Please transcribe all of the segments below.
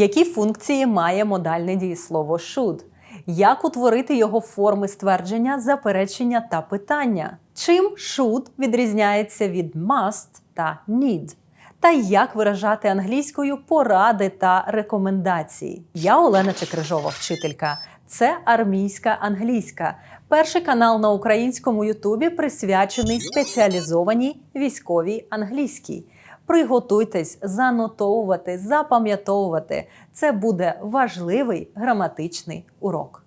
Які функції має модальне дієслово should? Як утворити його форми ствердження, заперечення та питання? Чим should відрізняється від must та need? Та як виражати англійською поради та рекомендації? Я Олена Чекрижова, вчителька. Це армійська англійська. Перший канал на українському Ютубі присвячений спеціалізованій військовій англійській. Приготуйтесь занотовувати, запам'ятовувати. Це буде важливий граматичний урок.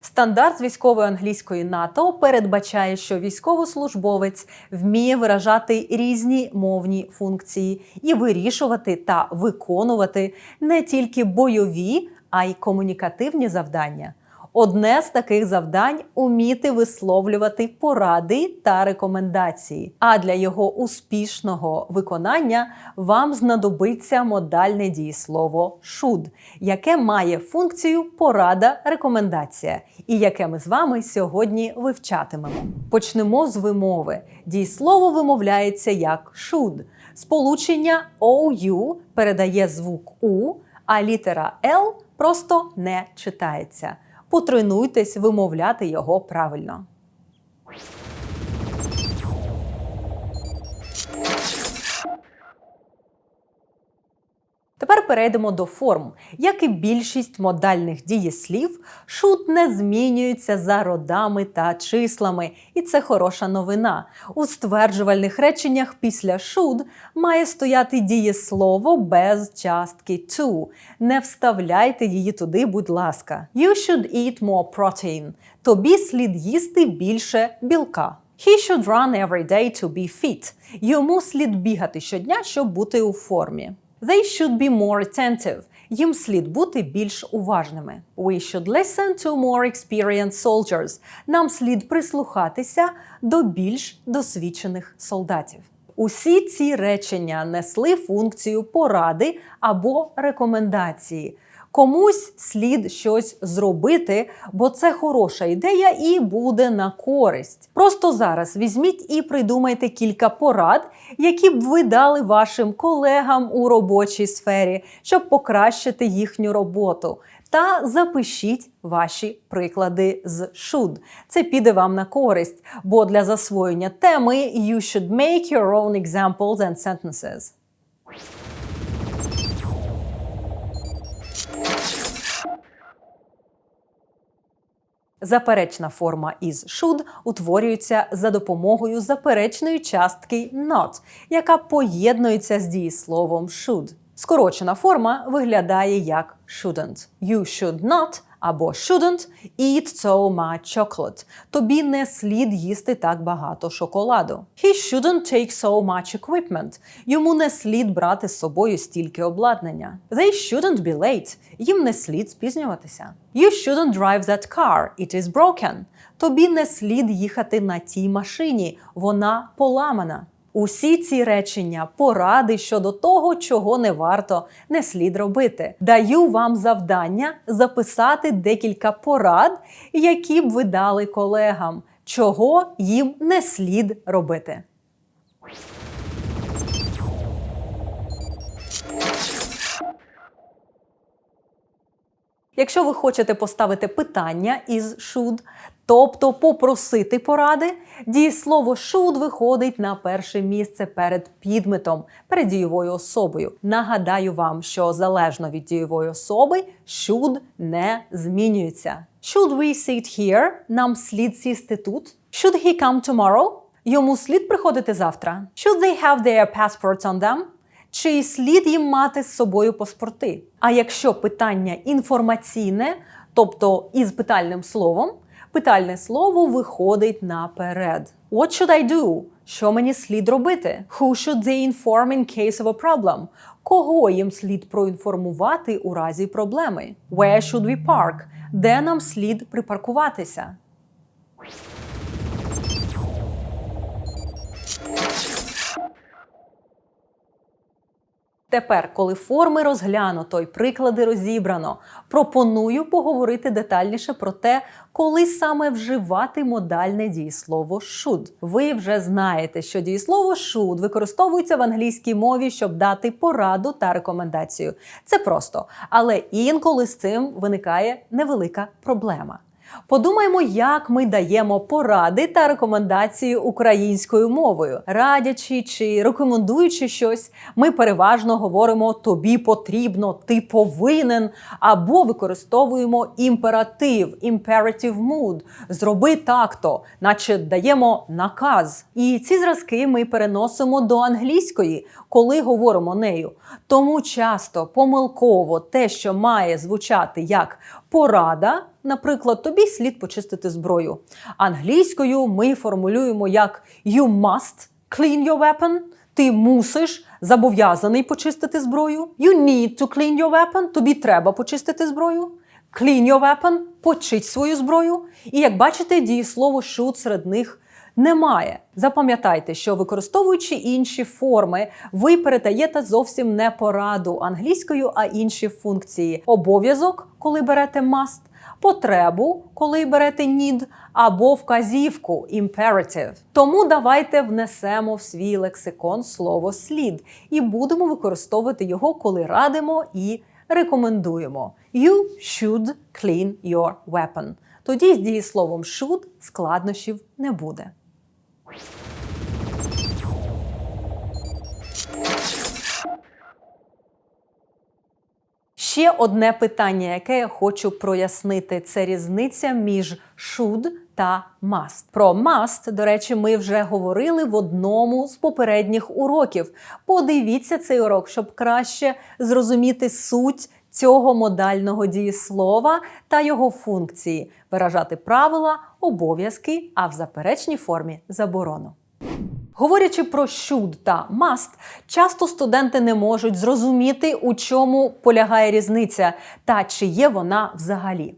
Стандарт військової англійської НАТО передбачає, що військовослужбовець вміє виражати різні мовні функції і вирішувати та виконувати не тільки бойові, а й комунікативні завдання. Одне з таких завдань уміти висловлювати поради та рекомендації. А для його успішного виконання вам знадобиться модальне дієслово should, яке має функцію порада рекомендація, і яке ми з вами сьогодні вивчатимемо. Почнемо з вимови. Дієслово вимовляється як should. Сполучення OU передає звук У, а літера L просто не читається. Потренуйтесь вимовляти його правильно. Тепер перейдемо до форм. Як і більшість модальних дієслів, should не змінюються за родами та числами, і це хороша новина. У стверджувальних реченнях після should має стояти дієслово без частки to. Не вставляйте її туди, будь ласка. You should eat more protein. Тобі слід їсти більше білка. He should run every day to be fit. Йому слід бігати щодня, щоб бути у формі. They should be more attentive. Їм слід бути більш уважними. We should listen to more experienced soldiers. Нам слід прислухатися до більш досвідчених солдатів. Усі ці речення несли функцію поради або рекомендації. Комусь слід щось зробити, бо це хороша ідея і буде на користь. Просто зараз візьміть і придумайте кілька порад, які б ви дали вашим колегам у робочій сфері, щоб покращити їхню роботу. Та запишіть ваші приклади з should. Це піде вам на користь, бо для засвоєння теми you should make your own examples and sentences. Заперечна форма із should утворюється за допомогою заперечної частки not, яка поєднується з дієсловом should. Скорочена форма виглядає як shouldn't. You should not або shouldn't eat so much chocolate. Тобі не слід їсти так багато шоколаду. He shouldn't take so much equipment. Йому не слід брати з собою стільки обладнання. They shouldn't be late. Їм не слід спізнюватися. You shouldn't drive that car. It is broken. Тобі не слід їхати на тій машині. Вона поламана. Усі ці речення поради щодо того, чого не варто, не слід робити. Даю вам завдання записати декілька порад, які б ви дали колегам, чого їм не слід робити. Якщо ви хочете поставити питання із should, тобто попросити поради, дієслово should виходить на перше місце перед підметом, перед дієвою особою. Нагадаю вам, що залежно від дієвої особи, should не змінюється. Should we sit here? Нам слід сісти тут. Should he come tomorrow? Йому слід приходити завтра. Should they have their passports on them? Чи слід їм мати з собою паспорти? А якщо питання інформаційне, тобто із питальним словом, питальне слово виходить наперед. What should I do? Що мені слід робити? Who should they inform in case of a problem? Кого їм слід проінформувати у разі проблеми? Where should we park? Де нам слід припаркуватися? Тепер, коли форми розглянуто і приклади розібрано, пропоную поговорити детальніше про те, коли саме вживати модальне дієслово should. Ви вже знаєте, що дієслово should використовується в англійській мові, щоб дати пораду та рекомендацію. Це просто, але інколи з цим виникає невелика проблема. Подумаймо, як ми даємо поради та рекомендації українською мовою. Радячи чи рекомендуючи щось, ми переважно говоримо тобі потрібно, ти повинен, або використовуємо імператив, imperative mood, зроби так-то, наче даємо наказ. І ці зразки ми переносимо до англійської, коли говоримо нею. Тому часто помилково те, що має звучати як порада. Наприклад, тобі слід почистити зброю. Англійською ми формулюємо як you must clean your weapon. Ти мусиш зобов'язаний почистити зброю. You need to clean your weapon. Тобі треба почистити зброю. Clean your weapon – почить свою зброю. І як бачите, дієслово should серед них немає. Запам'ятайте, що використовуючи інші форми, ви передаєте зовсім не пораду англійською, а інші функції. Обов'язок, коли берете must, потребу, коли берете need, або вказівку imperative. Тому давайте внесемо в свій лексикон слово слід і будемо використовувати його, коли радимо і рекомендуємо. You should clean your weapon. Тоді з дієсловом should складнощів не буде. Ще одне питання, яке я хочу прояснити, це різниця між should та must. Про must, до речі, ми вже говорили в одному з попередніх уроків. Подивіться цей урок, щоб краще зрозуміти суть цього модального дієслова та його функції, виражати правила, обов'язки, а в заперечній формі заборону. Говорячи про should та must, часто студенти не можуть зрозуміти, у чому полягає різниця та чи є вона взагалі.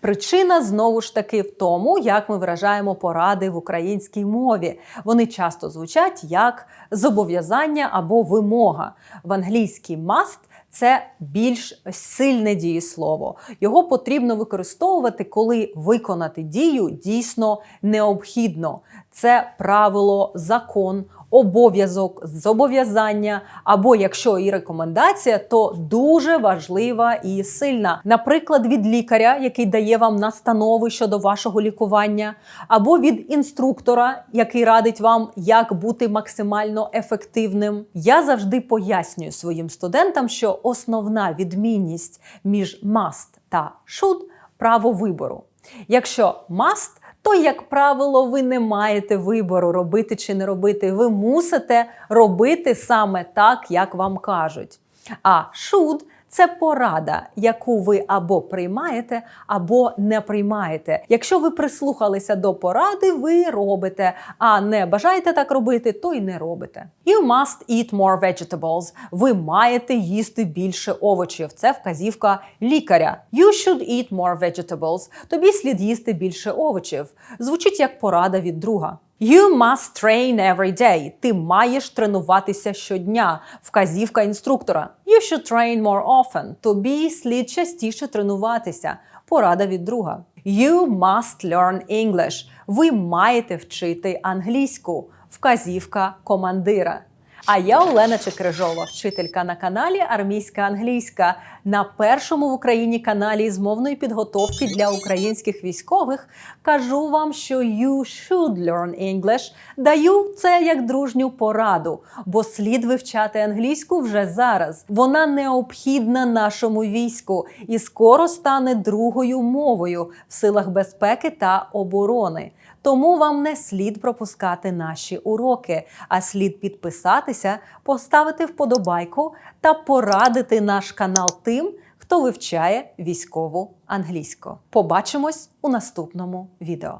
Причина знову ж таки в тому, як ми виражаємо поради в українській мові. Вони часто звучать як зобов'язання або вимога. В англійській must це більш сильне дієслово. Його потрібно використовувати, коли виконати дію дійсно необхідно. Це правило, закон, обов'язок, зобов'язання, або якщо і рекомендація, то дуже важлива і сильна. Наприклад, від лікаря, який дає вам настанови щодо вашого лікування, або від інструктора, який радить вам, як бути максимально ефективним. Я завжди пояснюю своїм студентам, що основна відмінність між must та should – право вибору. Якщо must – то, як правило, ви не маєте вибору робити чи не робити. Ви мусите робити саме так, як вам кажуть. А should – це порада, яку ви або приймаєте, або не приймаєте. Якщо ви прислухалися до поради, ви робите, а не бажаєте так робити, то й не робите. You must eat more vegetables. Ви маєте їсти більше овочів. Це вказівка лікаря. You should eat more vegetables. Тобі слід їсти більше овочів. Звучить як порада від друга. You must train every day. Ти маєш тренуватися щодня. Вказівка інструктора. You should train more often. Тобі слід частіше тренуватися. Порада від друга. You must learn English. Ви маєте вчити англійську. Вказівка командира. А я Олена Чекрижова, вчителька на каналі Армійська англійська на першому в Україні каналі з мовної підготовки для українських військових. Кажу вам, що you should learn English. Даю це як дружню пораду, бо слід вивчати англійську вже зараз. Вона необхідна нашому війську і скоро стане другою мовою в силах безпеки та оборони. Тому вам не слід пропускати наші уроки, а слід підписатися, поставити вподобайку та порадити наш канал тим, хто вивчає військову англійську. Побачимось у наступному відео.